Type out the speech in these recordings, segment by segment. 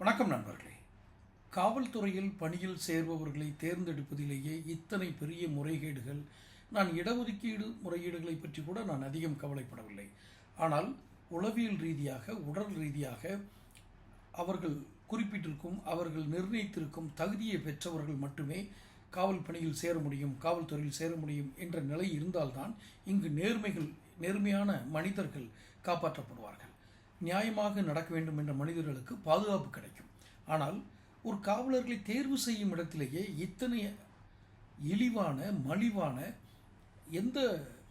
வணக்கம் நண்பர்களே. காவல்துறையில் பணியில் சேர்பவர்களை தேர்ந்தெடுப்பதிலேயே இத்தனை பெரிய முறைகேடுகள் நான் இடஒதுக்கீடு முறையீடுகளை பற்றி கூட நான் அதிகம் கவலைப்படவில்லை. ஆனால் உளவியல் ரீதியாக உடல் ரீதியாக அவர்கள் குறிப்பிட்டிருக்கும் அவர்கள் நிர்ணயித்திருக்கும் தகுதியை பெற்றவர்கள் மட்டுமே காவல் பணியில் சேர முடியும் காவல்துறையில் சேர முடியும் என்ற நிலை இருந்தால்தான் இங்கு நேர்மைகள் நேர்மையான மனிதர்கள் காப்பாற்றப்படுவார்கள். நியாயமாக நடக்க வேண்டும் என்ற மனிதர்களுக்கு பாதுகாப்பு கிடைக்கும். ஆனால் ஒரு காவலர்களை தேர்வு செய்யும் இடத்திலேயே இத்தனை இழிவான மலிவான எந்த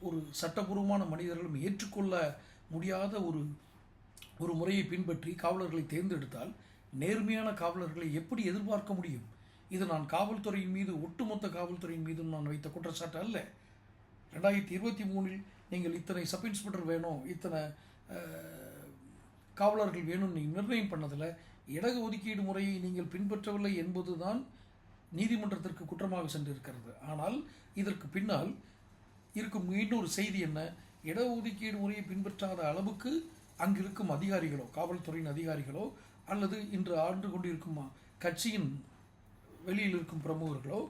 ஒரு சட்டபூர்வமான மனிதர்களும் ஏற்றுக்கொள்ள முடியாத ஒரு ஒரு முறையை பின்பற்றி காவலர்களை தேர்ந்தெடுத்தால் நேர்மையான காவலர்களை எப்படி எதிர்பார்க்க முடியும்? இது நான் காவல்துறையின் மீது ஒட்டுமொத்த காவல்துறையின் மீதும் நான் வைத்த குற்றச்சாட்டு அல்ல. ரெண்டாயிரத்தி இருபத்தி மூணில் நீங்கள் இத்தனை சப் இன்ஸ்பெக்டர் வேணும் இத்தனை காவலர்கள் வேணும்னு நிர்ணயம் பண்ணதில் இட ஒதுக்கீடு முறையை நீங்கள் பின்பற்றவில்லை என்பதுதான் நீதிமன்றத்திற்கு குற்றமாக சென்றிருக்கிறது. ஆனால் இதற்கு பின்னால் இருக்கும் இன்னொரு செய்தி என்ன? இடஒதுக்கீடு முறையை பின்பற்றாத அளவுக்கு அங்கிருக்கும் அதிகாரிகளோ காவல்துறையின் அதிகாரிகளோ அல்லது இன்று ஆண்டு கொண்டிருக்கும் கட்சியின் வெளியில் இருக்கும் பிரமுகர்களோ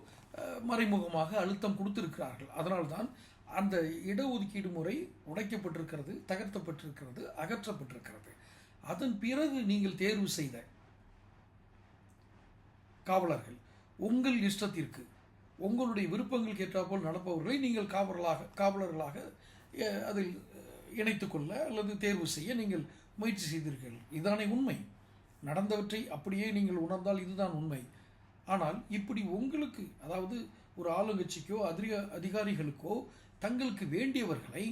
மறைமுகமாக அழுத்தம் கொடுத்திருக்கிறார்கள். அதனால்தான் அந்த இடஒதுக்கீடு முறை உடைக்கப்பட்டிருக்கிறது தகர்த்தப்பட்டிருக்கிறது அகற்றப்பட்டிருக்கிறது. அதன் பிறகு நீங்கள் தேர்வு செய்த காவலர்கள் உங்கள் இஷ்டத்திற்கு உங்களுடைய விருப்பங்களுக்கு ஏற்றாற்போல் நடப்பவர்களை நீங்கள் காவலர்களாக காவலர்களாக அதில் இணைத்துக்கொள்ள அல்லது தேர்வு செய்ய நீங்கள் முயற்சி செய்தீர்கள். இதுதானே உண்மை. நடந்தவற்றை அப்படியே நீங்கள் உணர்ந்தால் இதுதான் உண்மை. ஆனால் இப்படி உங்களுக்கு அதாவது ஒரு ஆளுங்கட்சிக்கோ அதிக அதிகாரிகளுக்கோ தங்களுக்கு வேண்டியவர்களை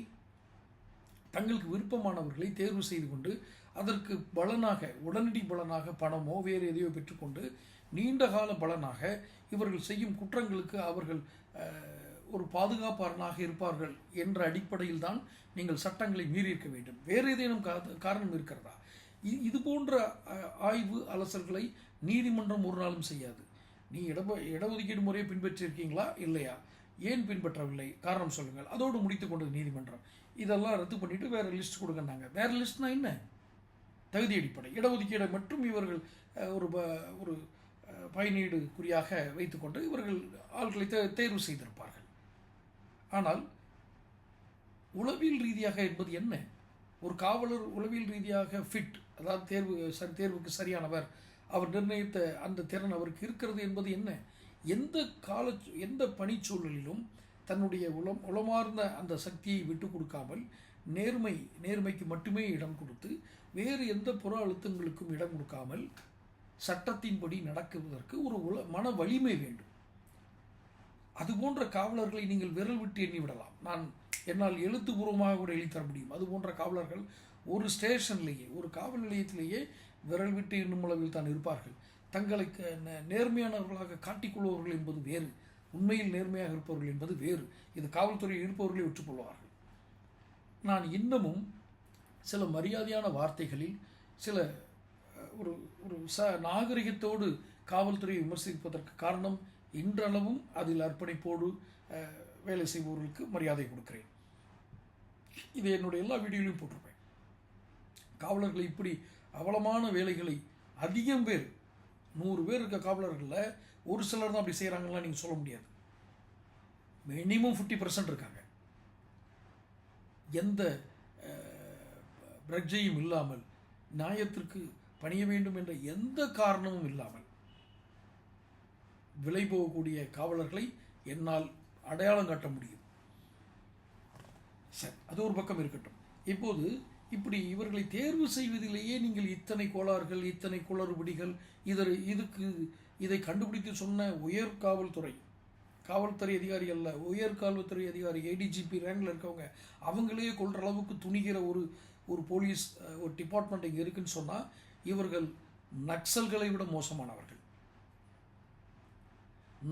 தங்களுக்கு விருப்பமானவர்களை தேர்வு செய்து கொண்டு அதற்கு பலனாக உடனடி பலனாக பணமோ வேறு எதையோ பெற்றுக்கொண்டு நீண்டகால பலனாக இவர்கள் செய்யும் குற்றங்களுக்கு அவர்கள் ஒரு பாதுகாப்பாளனாக இருப்பார்கள் என்ற அடிப்படையில் தான் நீங்கள் சட்டங்களை மீறியிருக்க வேண்டும். வேறு ஏதேனும் காரணம் இருக்கிறதா? இது போன்ற ஆய்வு அலசல்களை நீதிமன்றம் ஒரு நாளும் செய்யாது. நீ இட இடஒதுக்கீடு முறையை பின்பற்றியிருக்கீங்களா? இல்லையா? ஏன் பின்பற்றவில்லை? காரணம் சொல்லுங்கள். அதோடு முடித்து கொண்டது நீதிமன்றம். இதெல்லாம் ரத்து பண்ணிட்டு வேற லிஸ்ட் கொடுங்கன்னாங்க. வேற லிஸ்ட்னா என்ன? தகுதி அடிப்படை இடஒதுக்கீடு மட்டும் இவர்கள் ஒரு ப- ஒரு பயனீடு குறியாக வைத்துக்கொண்டு இவர்கள் ஆள்களை தே- தேர்வு செய்திருப்பார்கள். ஆனால் உளவியல் ரீதியாக என்பது என்ன? ஒரு காவலர் உளவியல் ரீதியாக ஃபிட் அதாவது தேர்வு சரி தேர்வுக்கு சரியானவர் அவர் நிர்ணயித்த அந்த திறன் அவருக்கு இருக்கிறது என்பது என்ன? எந்த கால எந்த பணிச்சூழலிலும் தன்னுடைய உளம் உளமார்ந்த அந்த சக்தியை விட்டு கொடுக்காமல் நேர்மை நேர்மைக்கு மட்டுமே இடம் கொடுத்து வேறு எந்த புற அழுத்தங்களுக்கும் இடம் கொடுக்காமல் சட்டத்தின்படி நடக்குவதற்கு ஒரு உல மன வலிமை வேண்டும். அது போன்ற காவலர்களை நீங்கள் விரல் விட்டு எண்ணி விடலாம். நான் என்னால் எழுத்துப்பூர்வமாக கூட எழுதி தர முடியும். அது போன்ற காவலர்கள் ஒரு ஸ்டேஷன்லேயே ஒரு காவல் நிலையத்திலேயே விரல் விட்டு எண்ணும் அளவில் தான் இருப்பார்கள். தங்களை க- நேர்மையானவர்களாக காட்டிக்கொள்பவர்கள் என்பது வேறு. உண்மையில் நேர்மையாக இருப்பவர்கள் என்பது வேறு. இது காவல்துறையில் இருப்பவர்களை ஒற்றுக்கொள்வார்கள். நான் இன்னமும் சில மரியாதையான வார்த்தைகளில் சில ஒரு ஒரு ச நாகரிகத்தோடு காவல்துறையை விமர்சிப்பதற்கு காரணம் இன்றளவும் அதில் அர்ப்பணிப்போடு வேலை செய்பவர்களுக்கு மரியாதை கொடுக்கிறேன். இது என்னுடைய எல்லா வீடியோலையும் போட்டிருப்பேன். காவலர்கள் இப்படி அவலமான வேலைகளை அதிகம் பேர் நூறு பேர் இருக்க காவலர்களில் ஒரு சிலர் தான் அப்படி செய்கிறாங்கலாம் நீங்கள் சொல்ல முடியாது. மினிமம் ஃபிஃப்டி பர்சன்ட் இருக்காங்க. எந்த பிரஜையும் இல்லாமல் நியாயத்திற்கு பணிய வேண்டும் என்ற எந்த காரணமும் இல்லாமல் விலை போகக்கூடிய காவலர்களை என்னால் அடையாளம் காட்ட முடியும். சரி அது ஒரு பக்கம் இருக்கட்டும். இப்போது இப்படி இவர்களை தேர்வு செய்வதிலேயே நீங்கள் இத்தனை கோளாறுகள் இத்தனை குளறுபடிகள் இதர் இதுக்கு இதை கண்டுபிடித்து சொன்ன உயர் காவல்துறை காவல்துறை அதிகாரி அல்ல உயர் காவல்துறை அதிகாரி ஏடிஜிபி ரேங்கில் இருக்கவங்க அவங்களையே கொள்கிற அளவுக்கு துணிகிற ஒரு ஒரு போலீஸ் ஒரு டிபார்ட்மெண்ட் இங்கே இருக்குன்னு சொன்னால் இவர்கள் நக்சல்களை விட மோசமானவர்கள்.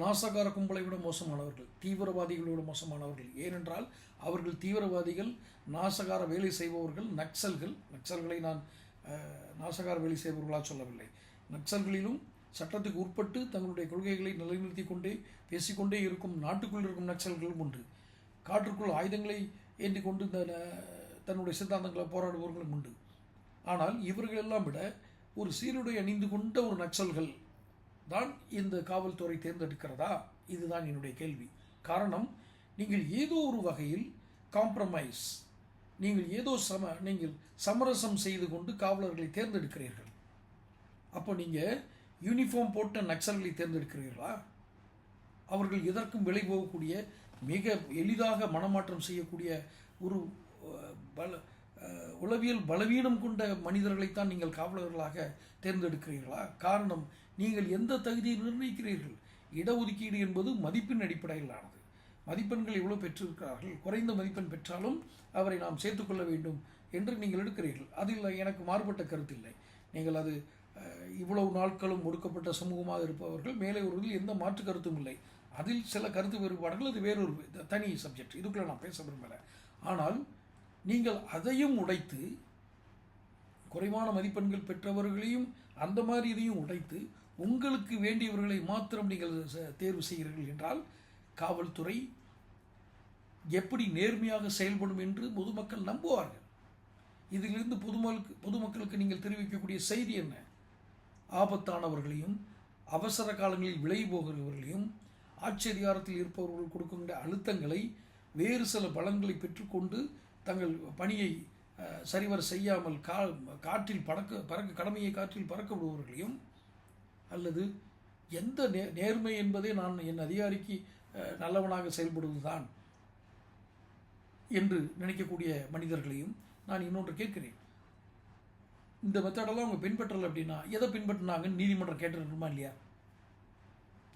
நாசகார கும்பலை விட மோசமானவர்கள் தீவிரவாதிகளை விட மோசமானவர்கள். ஏனென்றால் அவர்கள் தீவிரவாதிகள் நாசகார வேலை செய்பவர்கள் நக்சல்கள். நக்சல்களை நான் நாசகார வேலை செய்பவர்களாக சொல்லவில்லை. நக்சல்களிலும் சட்டத்துக்கு உட்பட்டு தங்களுடைய கொள்கைகளை நிலைநிறுத்தி கொண்டே பேசிக்கொண்டே இருக்கும் நாட்டுக்குள் இருக்கும் நக்சல்களும் உண்டு காற்றுக்குள் ஆயுதங்களை ஏந்தி கொண்டு இந்த தன்னுடைய சித்தாந்தங்களை போராடுபவர்களும் உண்டு. ஆனால் இவர்கள் எல்லாம் விட ஒரு சீருடை அணிந்து கொண்ட ஒரு நக்சல்கள் தான் இந்த காவல்துறை தேர்ந்தெடுக்கிறதா? இதுதான் என்னுடைய கேள்வி. காரணம் நீங்கள் ஏதோ ஒரு வகையில் காம்ப்ரமைஸ் நீங்கள் ஏதோ சம நீங்கள் சமரசம் செய்து கொண்டு காவலர்களை தேர்ந்தெடுக்கிறீர்கள். அப்போ நீங்கள் யூனிஃபார்ம் போட்ட நக்சல்களை தேர்ந்தெடுக்கிறீர்களா? அவர்கள் எதற்கும் விலை போகக்கூடிய மிக எளிதாக மனமாற்றம் செய்யக்கூடிய ஒரு பல உளவியல் பலவீனம் கொண்ட மனிதர்களைத்தான் நீங்கள் காவலர்களாக தேர்ந்தெடுக்கிறீர்களா? காரணம் நீங்கள் எந்த தகுதியை நிர்ணயிக்கிறீர்கள்? இடஒதுக்கீடு என்பது மதிப்பின் அடிப்படையிலானது. மதிப்பெண்கள் எவ்வளோ பெற்றிருக்கிறார்கள்? குறைந்த மதிப்பெண் பெற்றாலும் அவரை நாம் சேர்த்துக்கொள்ள வேண்டும் என்று நீங்கள் எடுக்கிறீர்கள். அதில் எனக்கு மாறுபட்ட கருத்தில்லை நீங்கள் அது இவ்வளவு நாட்களும் ஒடுக்கப்பட்ட சமூகமாக இருப்பவர்கள் மேலே ஒருவர்கள் எந்த மாற்று கருத்தும் இல்லை. அதில் சில கருத்து வேறுபாடுகள் அது வேறொரு த- தனி சப்ஜெக்ட் இதுக்குள்ளே நான் பேச விரும்பலை. ஆனால் நீங்கள் அதையும் உடைத்து குறைவான மதிப்பெண்கள் பெற்றவர்களையும் அந்த மாதிரி இதையும் உடைத்து உங்களுக்கு வேண்டியவர்களை மாத்திரம் நீங்கள் ச- தேர்வு செய்கிறீர்கள் என்றால் காவல்துறை எப்படி நேர்மையாக செயல்படும் என்று பொதுமக்கள் நம்புவார்கள். இதிலிருந்து பொதுமக்களுக்கு பொதுமக்களுக்கு நீங்கள் தெரிவிக்கக்கூடிய செய்தி என்ன? ஆபத்தானவர்களையும் அவசர காலங்களில் விலை போகிறவர்களையும் ஆட்சி அதிகாரத்தில் இருப்பவர்கள் கொடுக்கின்ற அழுத்தங்களை வேறு சில பலன்களை பெற்றுக்கொண்டு தங்கள் பணியை சரிவர செய்யாமல் கா காற்றில் பறக்க பறக்க கடமையை காற்றில் பறக்க விடுபவர்களையும் அல்லது எந்த நே நேர்மை என்பதே நான் என் அதிகாரிக்கு நல்லவனாக செயல்படுவதுதான் என்று நினைக்கக்கூடிய மனிதர்களையும் நான் இன்னொன்று கேட்கிறேன். இந்த மெத்தடெல்லாம் அவங்க பின்பற்றலை அப்படின்னா எதை பின்பற்றினாங்கன்னு நீதிமன்றம் கேட்டுருமா இல்லையா?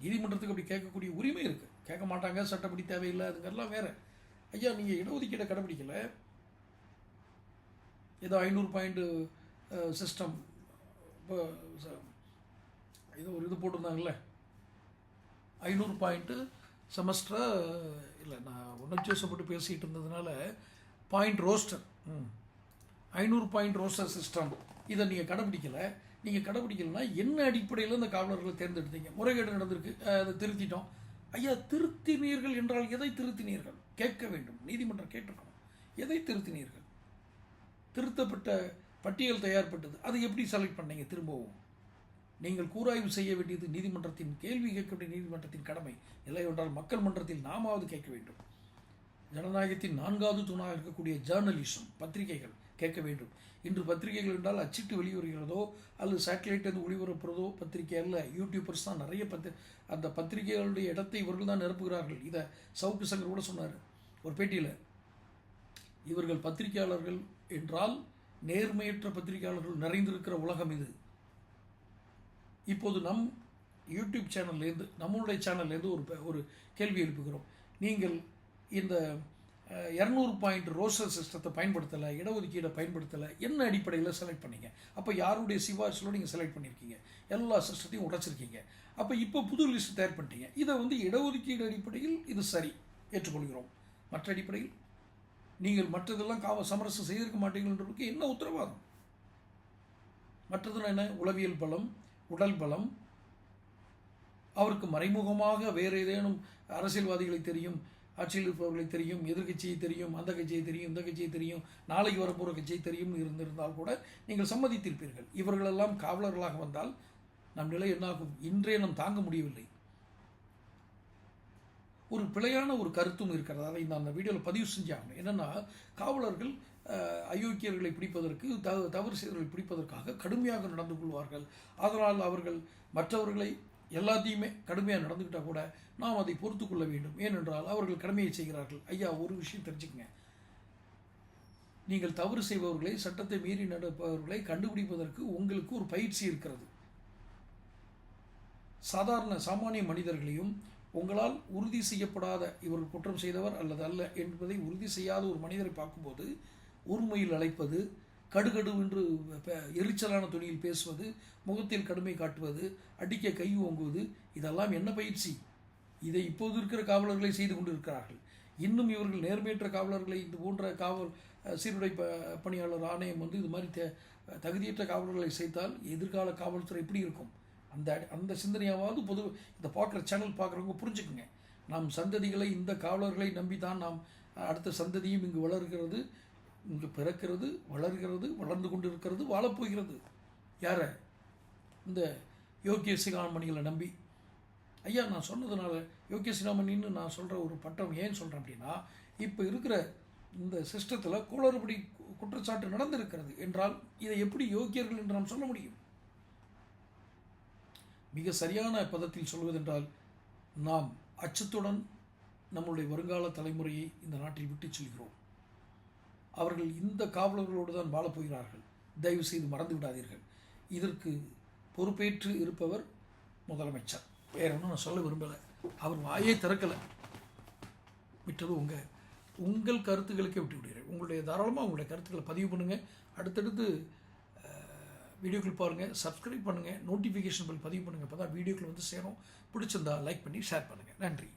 நீதிமன்றத்துக்கு அப்படி கேட்கக்கூடிய உரிமை இருக்குது கேட்க மாட்டாங்க சட்டப்படி தேவையில்லை அதுங்கெல்லாம் வேறு. ஐயா நீங்கள் இடஒதுக்கீடை கடைப்பிடிக்கலை? ஏதோ ஐநூறு பாயிண்ட் சிஸ்டம் இப்போ ஏதோ ஒரு இது போட்டிருந்தாங்கல்ல? ஐநூறு பாயிண்ட்டு செமஸ்டரை இல்லை நான் உணர்ச்சிவசப்பட்டு பேசிகிட்டு இருந்ததுனால பாயிண்ட் ரோஸ்டர் ம். ஐநூறு பாயிண்ட் ரோஸ்டர் சிஸ்டம். இதை நீங்கள் கடைப்பிடிக்கலை நீங்கள் கடைப்பிடிக்கலைன்னா என்ன அடிப்படையில் இந்த காவலர்களை தேர்ந்தெடுத்தீங்க? முறைகேடு நடந்திருக்கு. அதை திருத்திட்டோம். ஐயா திருத்தினீர்கள் என்றால் எதை திருத்தினீர்கள்? கேட்க வேண்டும். நீதிமன்றம் கேட்டிருக்கணும். எதை திருத்தினீர்கள்? திருத்தப்பட்ட பட்டியல் தயார்பட்டது. அதை எப்படி செலக்ட் பண்ணீங்க? திரும்பவும். நீங்கள் கூராய்வு செய்ய வேண்டியது நீதிமன்றத்தின் கேள்வி கேட்க வேண்டிய நீதிமன்றத்தின் கடமை. இல்லை என்றால் மக்கள் மன்றத்தில் நாமாவது கேட்க வேண்டும். ஜனநாயகத்தின் நான்காவது தூணாக இருக்கக்கூடிய ஜேர்னலிசம் பத்திரிகைகள். கேட்க வேண்டும். இன்று பத்திரிகைகள் என்றால் அச்சிட்டு வெளிவருகிறதோ அல்லது சேட்டலைட் வந்து ஒளிபரப்புறதோ பத்திரிகை அல்ல. யூடியூபர்ஸ் தான் நிறைய பத்தி அந்த பத்திரிகைகளுடைய இடத்தை இவர்கள் தான் நிரப்புகிறார்கள். இதை சவுக்கு சங்கர் கூட சொன்னார். ஒரு பேட்டியில் இவர்கள் பத்திரிகையாளர்கள் என்றால் நேர்மையற்ற பத்திரிகையாளர்கள் நிறைந்திருக்கிற உலகம் இது. இப்போது நம் யூடியூப் சேனல்லேருந்து நம்மளுடைய சேனல்லேருந்து ஒரு ஒரு கேள்வி எழுப்புகிறோம். நீங்கள் இந்த இரநூறு பாயிண்ட் ரோசல் சிஸ்டத்தை பயன்படுத்தலை இடஒதுக்கீடை பயன்படுத்தலை என்ன அடிப்படையில் செலக்ட் பண்ணீங்க? அப்போ யாருடைய சிபாரிசிலோ நீங்கள் செலக்ட் பண்ணியிருக்கீங்க எல்லா சிஸ்டத்தையும் உடைச்சிருக்கீங்க. அப்போ இப்போ புது லிஸ்ட் தயார் பண்ணிட்டீங்க. இதை வந்து இடஒதுக்கீடு அடிப்படையில் இது சரி. ஏற்றுக்கொள்கிறோம். மற்ற அடிப்படையில் நீங்கள் மற்றதெல்லாம் காவ சமரசம் செய்திருக்க மாட்டீங்கன்றதுக்கு என்ன உத்தரவாதம்? மற்றதுனா என்ன? உளவியல் பலம் உடல் பலம். அவருக்கு மறைமுகமாக வேறு ஏதேனும் அரசியல்வாதிகளை தெரியும். ஆட்சியில் இருப்பவர்களை தெரியும் எதிர்க்கட்சியை தெரியும் அந்த கட்சியை தெரியும் இந்த கட்சியை தெரியும் நாளைக்கு வரப்போகிற கட்சியை தெரியும் இருந்திருந்தால் கூட நீங்கள் சம்மதித்திருப்பீர்கள். இவர்களெல்லாம் காவலர்களாக வந்தால் நம் நிலை என்னாகும்? இன்றே நாம் தாங்க முடியவில்லை. ஒரு பிழையான ஒரு கருத்தும் இருக்கிறது. அதை நான் அந்த வீடியோவில் பதிவு செஞ்சாங்க. என்னென்னா காவலர்கள் அயோக்கியர்களை பிடிப்பதற்கு த தவறு செய்தவர்களை பிடிப்பதற்காக கடுமையாக நடந்து கொள்வார்கள். அதனால் அவர்கள் மற்றவர்களை எல்லாத்தையுமே கடுமையாக நடந்துக்கிட்டால் கூட நாம் அதை பொறுத்து கொள்ள வேண்டும். ஏனென்றால் அவர்கள் கடமையை செய்கிறார்கள். ஐயா ஒரு விஷயம் தெரிஞ்சுக்கங்க. நீங்கள் தவறு செய்பவர்களை சட்டத்தை மீறி நடப்பவர்களை கண்டுபிடிப்பதற்கு உங்களுக்கு ஒரு பயிற்சி இருக்கிறது. சாதாரண சாமானிய மனிதர்களையும் உங்களால் உறுதி செய்யப்படாத இவர் குற்றம் செய்தவர் அல்லது அல்ல என்பதை உறுதி செய்யாத ஒரு மனிதரை பார்க்கும்போது உரிமையில் அழைப்பது கடுகடு என்று எரிச்சலான துணியில் பேசுவது முகத்தில் கடுமை காட்டுவது அடிக்க கை ஓங்குவது இதெல்லாம் என்ன பயிற்சி? இதை இப்போது இருக்கிற காவலர்களை செய்து கொண்டிருக்கிறார்கள். இன்னும் இவர்கள் நேர்மையற்ற காவலர்களை இது போன்ற காவல் சீருடை ப பணியாளர் ஆணையம் வந்து இது மாதிரி தே தகுதியற்ற காவலர்களை சேர்த்தால் எதிர்கால காவல்துறை எப்படி இருக்கும்? அந்த அந்த சிந்தனையாவது பொது இந்த பார்க்குற சேனல் பார்க்குறவங்க புரிஞ்சுக்குங்க. நாம் சந்ததிகளை இந்த காவலர்களை நம்பி தான் நாம் அடுத்த சந்ததியும் இங்கு வளர்கிறது. இங்கு பிறக்கிறது வளர்கிறது வளர்ந்து கொண்டு இருக்கிறது வாழப்போகிறது யாரை? இந்த யோகிய சிகாமணிகளை நம்பி. ஐயா நான் சொன்னதுனால யோகிய சிகாமணின்னு நான் சொல்கிற ஒரு பட்டம் ஏன் சொல்கிறேன் அப்படின்னா இப்போ இருக்கிற இந்த சிஸ்டத்தில் குளறுபடி குற்றச்சாட்டு நடந்திருக்கிறது என்றால் இதை எப்படி யோக்கியர்கள் என்று நாம் சொல்ல முடியும்? மிக சரியான பதத்தில் சொல்வதென்றால் நாம் அச்சத்துடன் நம்முடைய வருங்கால தலைமுறையை இந்த நாட்டில் விட்டுச் செல்கிறோம். அவர்கள் இந்த காவலர்களோடு தான் வாழப்போகிறார்கள். தயவு செய்து மறந்து விடாதீர்கள். இதற்கு பொறுப்பேற்று இருப்பவர் முதலமைச்சர். வேற ஒன்றும் நான் சொல்ல விரும்பலை. அவர் வாயே திறக்கலை. விட்டது உங்கள் உங்கள் கருத்துக்களுக்கே விட்டு விடுகிறேன். உங்களுடைய தாராளமாக உங்களுடைய கருத்துக்களை பதிவு பண்ணுங்கள் அடுத்தடுத்து வீடியோக்கள் பாருங்கள் சப்ஸ்கிரைப் பண்ணுங்கள் நோட்டிஃபிகேஷன் பில் பதிவு பண்ணுங்கள் அப்போ தான் வீடியோக்கள் வந்து சேரும். பிடிச்சிருந்தா லைக் பண்ணி ஷேர் பண்ணுங்கள் நன்றி.